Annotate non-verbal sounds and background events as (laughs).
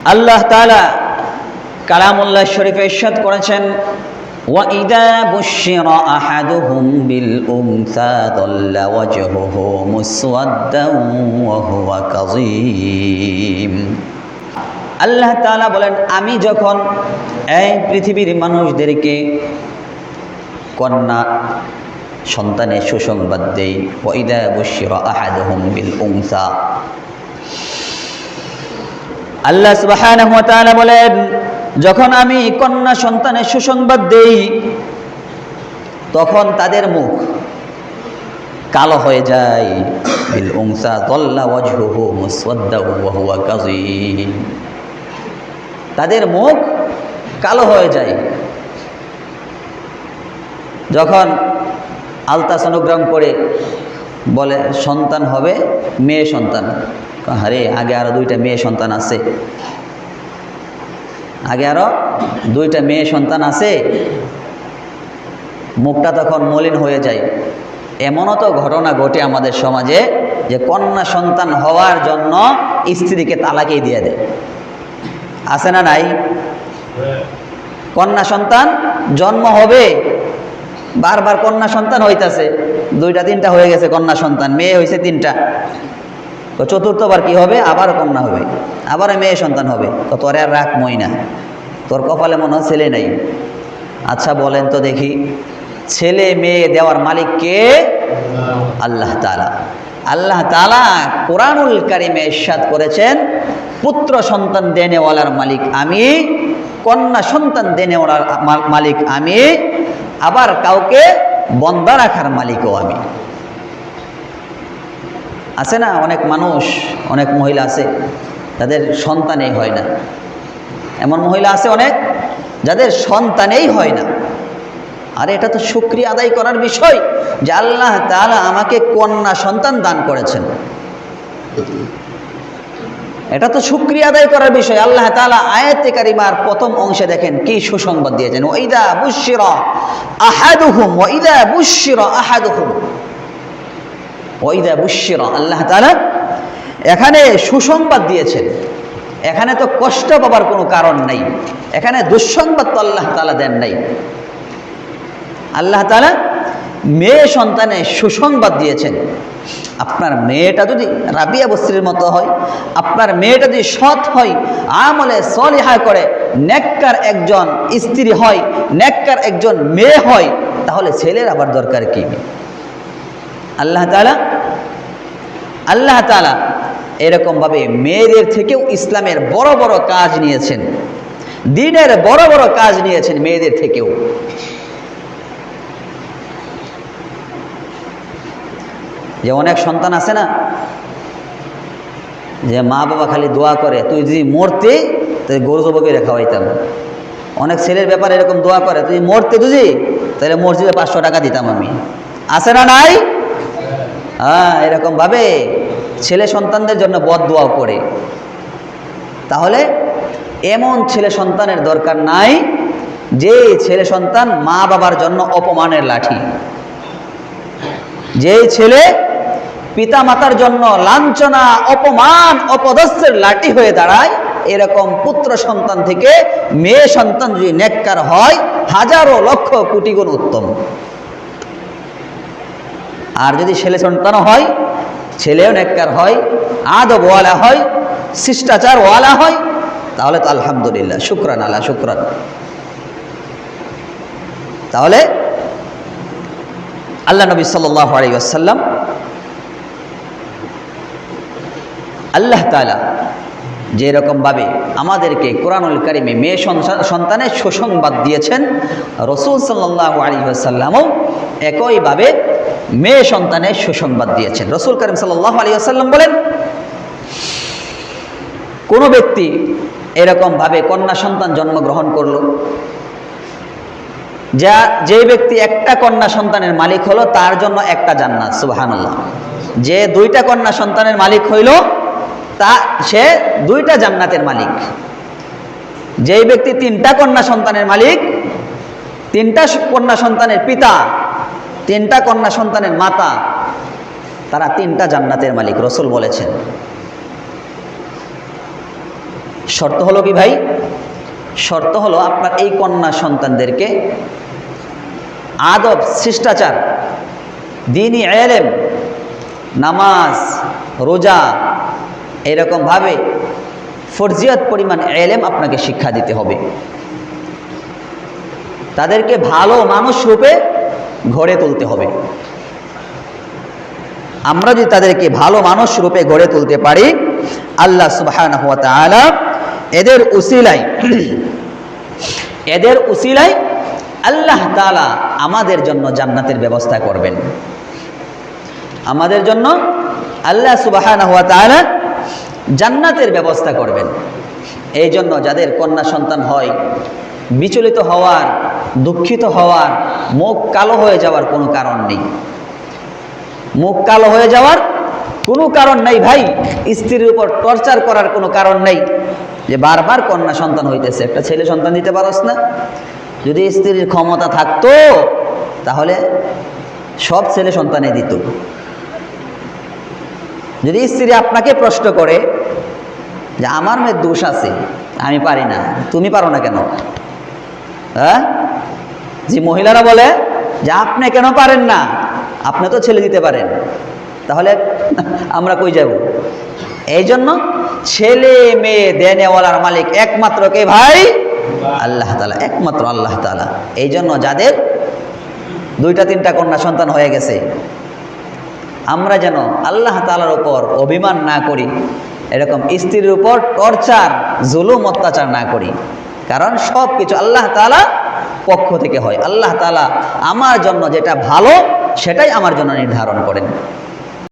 আল্লাহ তাআলা কালামুল্লাহ শরীফে ইরশাদ করেছেন وَإِذَا بُشِّرَ أَحَدُهُم بِالْأُنثَى ظَلَّ وَجْهُهُ مُسْوَدًّا وَهُوَ كَظِيمٌ আল্লাহ তাআলা বলেন আমি যখন এই পৃথিবীর মানুষদেরকে কন্যা সন্তানের সুসংবাদ দেই ওইদা বুশির আহাদহুম বিল উনসা আল্লাহ সুবহানাহু ওয়া বলেন, যখন আমি কন্যা সন্তানের সুসংবাদ দেই, তখন তাদের মুখ কালো হয়ে যায়। তাদের মুখ কালো হয়ে যায়। যখন আলট্রাসোনোগ্রাম করে বলে, সন্তান হবে, মেয়ে সন্তান। আরে আগে আরও দুইটা মেয়ে সন্তান আছে। আগে আরও দুইটা মেয়ে সন্তান আছে, মুখটা তখন মলিন হয়ে যায়। এমনও তো ঘটনা ঘটে আমাদের সমাজে যে কন্যা সন্তান হওয়ার জন্য স্ত্রীকে তালাকেই দিয়ে দেয়। আছে না নাই? কন্যা সন্তান জন্ম হবে, বারবার কন্যা সন্তান হইতাছে। দুইটা তিনটা হয়ে গেছে কন্যা সন্তান, মেয়ে হয়েছে তিনটা। তো চতুর্থবার কি হবে? আবার কন্যা হবে। আবার মেয়ে সন্তান হবে। তো তোর আর রাখ মই না। তোর কপালে মনে হয় ছেলে নাই। আচ্ছা বলেন তো দেখি। ছেলে মেয়ে দেওয়ার মালিক কে? আল্লাহ তালা আল্লাহ তালা কোরআনুল কারিমে ইরশাদ করেছেন, পুত্র সন্তান দেনেওয়ালার মালিক আমি, কন্যা সন্তান দেনেওয়ালার মালিক আমি, আবার কাউকে বন্দা রাখার মালিকও আমি। আছে না? অনেক মানুষ, অনেক মহিলা আছে, যাদের সন্তানেই হয় না। এমন মহিলা আছে অনেক, যাদের সন্তানেই হয় না। আর এটা তো শুক্রিয়া আদায় করার বিষয় যে আল্লাহ তালা আমাকে কন্যা সন্তান দান করেছেন। এটা তো শুক্রিয়া আদায় করার বিষয়। আল্লাহ তালা আয়াতে কারিমার প্রথম অংশে দেখেন কি সুসংবাদ দিয়েছেন। ওইদা বুশিরা আহাদুহুম ওইদা বুশিরা আহাদুহুম। ওইদা বুশিরা আল্লাহ তাআলা এখানে সুসংবাদ দিয়েছেন। এখানে তো কষ্ট পাবার কোনো কারণ নাই। এখানে দুঃসংবাদ তো আল্লাহ তাআলা দেন নাই। আল্লাহ তালা মেয়ে সন্তানে সুসংবাদ দিয়েছেন। আপনার মেয়েটা যদি রাবিয়া বস্ত্রীর মতো হয়, আপনার মেয়েটা যদি সৎ হয়, আমলে সলিহা করে, নেককার একজন স্ত্রী হয়, নেককার একজন মেয়ে হয়, তাহলে ছেলের আবার দরকার কি? আল্লাহ তালা আল্লাহ তাআলা এরকমভাবে মেয়েদের থেকেও ইসলামের বড় বড় কাজ নিয়েছেন, দিনের বড় বড় কাজ নিয়েছেন মেয়েদের থেকেও। যে অনেক সন্তান আছে না, যে মা বাবা খালি দোয়া করে, তুই যদি মরতে তাহলে গরু রেখা হইতাম অনেক ছেলের ব্যাপারে এরকম দোয়া করে, তুই মরতে, তুই তাহলে মসজিদে পাঁচশো টাকা দিতাম আমি। আছে না নাই? হ্যাঁ এরকম ভাবে ছেলে সন্তানদের জন্য বদ দোয়াও করে। তাহলে এমন ছেলে সন্তানের দরকার নাই, যে ছেলে সন্তান মা বাবার জন্য অপমানের লাঠি। যে ছেলে পিতা মাতার জন্য লাঞ্ছনা, অপমান, অপদস্থের লাঠি হয়ে দাঁড়ায়, এরকম পুত্র সন্তান থেকে মেয়ে সন্তান যদি নেককার হয়, হাজারো লক্ষ কোটি গুণ উত্তম। আর যদি ছেলে সন্তান হয়, ছেলেও নেককার হয় আদব ওয়ালা হয় শিষ্টাচার ওয়ালা হয়, তাহলে তো আলহামদুলিল্লাহ, শুক্রান আল্লাহ, শুক্রান। তাহলে আল্লাহ নবী সাল্লাহ আলী আসাল্লাম আল্লাহ তালা যেরকমভাবে আমাদেরকে কোরআনুল কারিমে মেয়ে সন্তান- সন্তানের সুসংবাদ দিয়েছেন, রসুল সাল্লাহ আলী আসাল্লামও একইভাবে মেয়ে সন্তানের সুসংবাদ দিয়েছেন। রসুল করিম সাল্লাহ আলী আসাল্লাম বলেন, কোনো ব্যক্তি এরকমভাবে কন্যা সন্তান জন্মগ্রহণ করল, যা যে ব্যক্তি একটা কন্যা সন্তানের মালিক হলো, তার জন্য একটা জান্নাত, সুবহানাল্লাহ। যে দুইটা কন্যা সন্তানের মালিক হইল, তা সে দুইটা জান্নাতের মালিক। যেই ব্যক্তি তিনটা কন্যা সন্তানের মালিক, তিনটা কন্যা সন্তানের পিতা তিনটা কন্যা সন্তানের মাতা, তারা তিনটা জান্নাতের মালিক, রসুল বলেছেন। শর্ত হলো কি ভাই? শর্ত হলো আপনার এই কন্যা সন্তানদেরকে আদব, শিষ্টাচার দিনই এলেম, নামাজ, রোজা এরকমভাবে ফরজিয়াত পরিমাণ এলেম আপনাকে শিক্ষা দিতে হবে। তাদেরকে ভালো মানুষ রূপে গড়ে তুলতে হবে। আমরা যদি তাদেরকে ভালো মানুষ রূপে গড়ে তুলতে পারি, আল্লাহ তাআলা এদের উসিলাই এদের উসিলাই আল্লাহ তাআলা আমাদের জন্য জান্নাতের ব্যবস্থা করবেন। আমাদের জন্য আল্লাহ সুবহানাহু ওয়া তাআলা জান্নাতের ব্যবস্থা করবেন। এই জন্য যাদের কন্যা সন্তান হয় বিচলিত হওয়ার, দুঃখিত হওয়ার, মুখ কালো হয়ে যাওয়ার কোনো কারণ নেই। মুখ কালো হয়ে যাওয়ার কোনো কারণ নেই ভাই। স্ত্রীর উপর টর্চার করার কোনো কারণ নেই। যে বারবার কন্যা সন্তান হইতেছে, একটা ছেলে সন্তান দিতে পারস না। যদি স্ত্রীর ক্ষমতা থাকতো, তাহলে সব ছেলে সন্তানে দিত। যদি স্ত্রী আপনাকে প্রশ্ন করে যে, আমার মেয়ের দোষ আছে, আমি পারি না, তুমি পারো না কেন? হ্যাঁ? যে মহিলারা বলে যে আপনি কেন পারেন না? আপনি তো ছেলে দিতে পারেন। তাহলে (laughs) আমরা কই যাব? এই জন্য ছেলে, মেয়ে, দেনেওয়ালার মালিক একমাত্র কে ভাই? আল্লাহ তালা একমাত্র আল্লাহ তালা এই জন্য যাদের দুইটা, তিনটা কন্যা সন্তান হয়ে গেছে, আমরা যেন আল্লাহ তালার উপর অভিমান না করি, এরকম স্ত্রীর উপর টর্চার, জুলুম, অত্যাচার না করি। কারণ সব কিছু আল্লাহ তালা পক্ষ থেকে হয়। আল্লাহ তালা আমার জন্য যেটা ভালো, সেটাই আমার জন্য নির্ধারণ করেন।